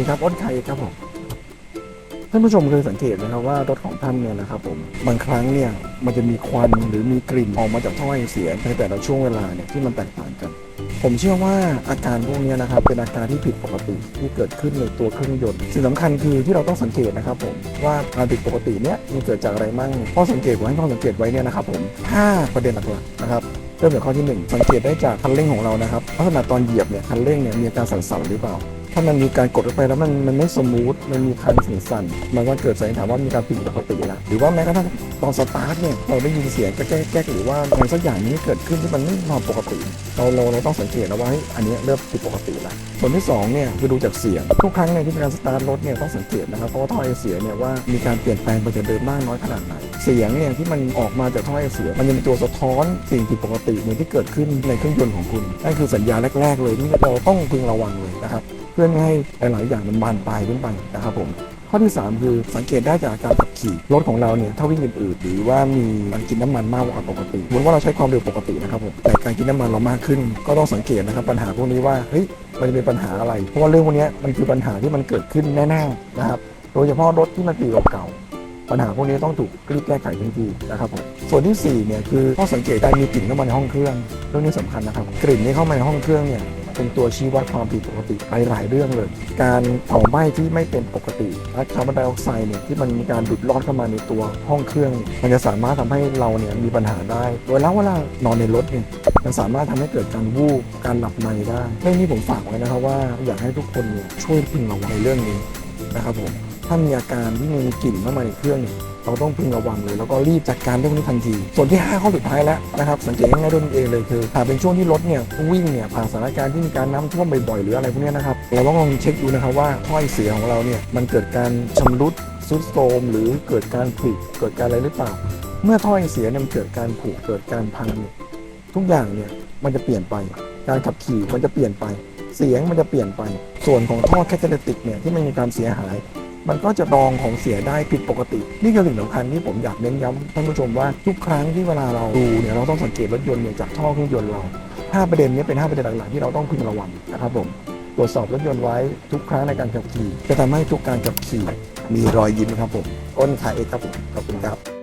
ดีครับอ้นไทยครับผมท่านผู้ชมเคยสังเกตไหมครับว่ารถของท่านเนี่ยนะครับผมบางครั้งเนี่ยมันจะมีควันหรือมีกลิ่นออกมาจากท่อไอเสียในแต่ละช่วงเวลาเนี่ยที่มันแตกต่างกัน ผมเชื่อว่าอาการพวกนี้นะครับเป็นอาการที่ผิดปกติที่เกิดขึ้นในตัวเครื่องยนต์สิ่งสำคัญคือที่เราต้องสังเกตนะครับผมว่าการผิดปกติเนี้ยมันเกิดจากอะไรมั่งข้อสังเกตผมให้ข้อสังเกตไว้เนี่ยนะครับผมห้าประเด็นหลักๆนะครับเริ่มจากข้อที่ 1 สังเกตได้จากคันเร่งของเรานะครับลักษณะตอนเหยียบเนี่ยคันเร่งเนี่ยมีอาการสั่นๆหรือเปล่า ถ้ามันมีการกดเข้าไปแล้วมันมันไม่สมูท มันมีคันสั่น มันก็เกิดสันนิษฐานว่ามีการผิดปกติละหรือว่าแม้กระทั่งตอนสตาร์ทเนี่ยเราได้ยินเสียงกระแก๊กหรือว่าอะไรสักอย่างนี้เกิดขึ้นที่มันไม่มาปกติ เราเราเราต้องสังเกตนะว่าเฮ้อันนี้เริ่มผิดปกติละส่วนที่สองเนี่ยคือดูจากเสียงทุกครั้งเนี่ยที่มีการสตาร์ทรถเนี่ยต้องสังเกตนะครับเพราะว่าท่อไอเสียเนี่ยว่ามีการเปลี่ยนแปลงไปจากเดิมมากน้อยขนาดไหนเสียงเนี่ยที่มันออกมาจากท่อไอเสีย มันจะมีตัวสะท้อนสิ่งผิดปกติเนี่ยที่เกิดขึ้นในเครื่องยนต์ของคุณนั่นคือสัญญาณแรก ๆ เลยที่เราต้องพึงระวังเลยนะครับ พื่อไม่ให้หลาย ๆ อย่างมันบานปลายขึ้นไปนะครับผมข้อที่ 3 คือสังเกตได้จากการขับขี่รถของเราเนี่ยถ้าวิ่งอื่นๆหรือว่ามีมันกินน้ำมันมากกว่าปกติสมมติว่าเราใช้ความเร็วปกตินะครับผมแต่การกินน้ำมันเรามากขึ้น ก็ต้องสังเกตนะครับปัญหาพวกนี้ว่าเฮ้ยมันจะเป็นปัญหาอะไร เพราะว่าเรื่องพวกนี้มันคือปัญหาที่มันเกิดขึ้นแน่ๆนะครับโดยเฉพาะรถที่มันปีเก่าปัญหาพวกนี้ต้องถูกรีบแก้ไขทันทีนะครับผมส่วนที่สี่เนี่ยคือข้อสังเกตการมีกลิ่นเข้ามาในห้องเครื่องเรื่องนี้สำคัญนะครับกลิ่นที่เข้ามาในห้องเครื่องเนี่ย เป็นตัวชี้วัดความผิดปกติไปหลายเรื่องเลย การเผาไหม้ที่ไม่เป็นปกติและคาร์บอนไดออกไซด์เนี่ยที่มันมีการดูดลอดเข้ามาในตัวห้องเครื่อง มันจะสามารถทำให้เราเนี่ยมีปัญหาได้เวลาเวลานอนในรถเนี่ยมันสามารถทำให้เกิดการวูบการหลับในได้เรื่องนี้ผมฝากไว้นะครับว่าอยากให้ทุกคนเนี่ยช่วยพึงระวังในเรื่องนี้นะครับผมถ้ามีอาการที่มีกลิ่นเข้ามาในเครื่องเนี่ย เราต้องพึงระวังเลย แล้วก็รีบจัดการเรื่องนี้ทันที ส่วนที่ 5 ข้อสุดท้ายแล้วนะครับสังเกตง่ายๆด้วยตนเองเลยคือหากเป็นช่วงที่รถเนี่ยวิ่งเนี่ยผ่านสถานการณ์ที่มีการน้ำท่วมบ่อยๆหรืออะไรพวกนี้นะครับเราต้องลองเช็คดูนะครับว่าท่อไอเสียของเราเนี่ยมันเกิดการชำรุดซุดโทรมหรือเกิดการผุเกิดการอะไรหรือเปล่า เมื่อท่อไอเสียเนี่ยมันเกิดการผุเกิดการพังเนี่ยทุกอย่างเนี่ยมันจะเปลี่ยนไป การขับขี่มันจะเปลี่ยนไป เสียงมันจะเปลี่ยนไป ส่วนของท่อแคตาลิติกเนี่ยที่มันมีการเสียหาย มันก็จะดองของเสียได้ผิดปกติ นี่คือสิ่งสำคัญที่ผมอยากเน้นย้ำท่านผู้ชมว่าทุกครั้งที่เวลาเราดูเนี่ยเราต้องสังเกตรถยนต์เนี่ยจากท่อเครื่องยนต์เราห้าประเด็นนี้เป็นห้าประเด็นหลักๆที่เราต้องพึงระวังนะครับผมตรวจสอบรถยนต์ไว้ทุกครั้งในการขับขี่ จะทำให้ทุกการขับขี่มีรอยยิ้มครับผมอ้นขายเอกครับผมขอบคุณครับ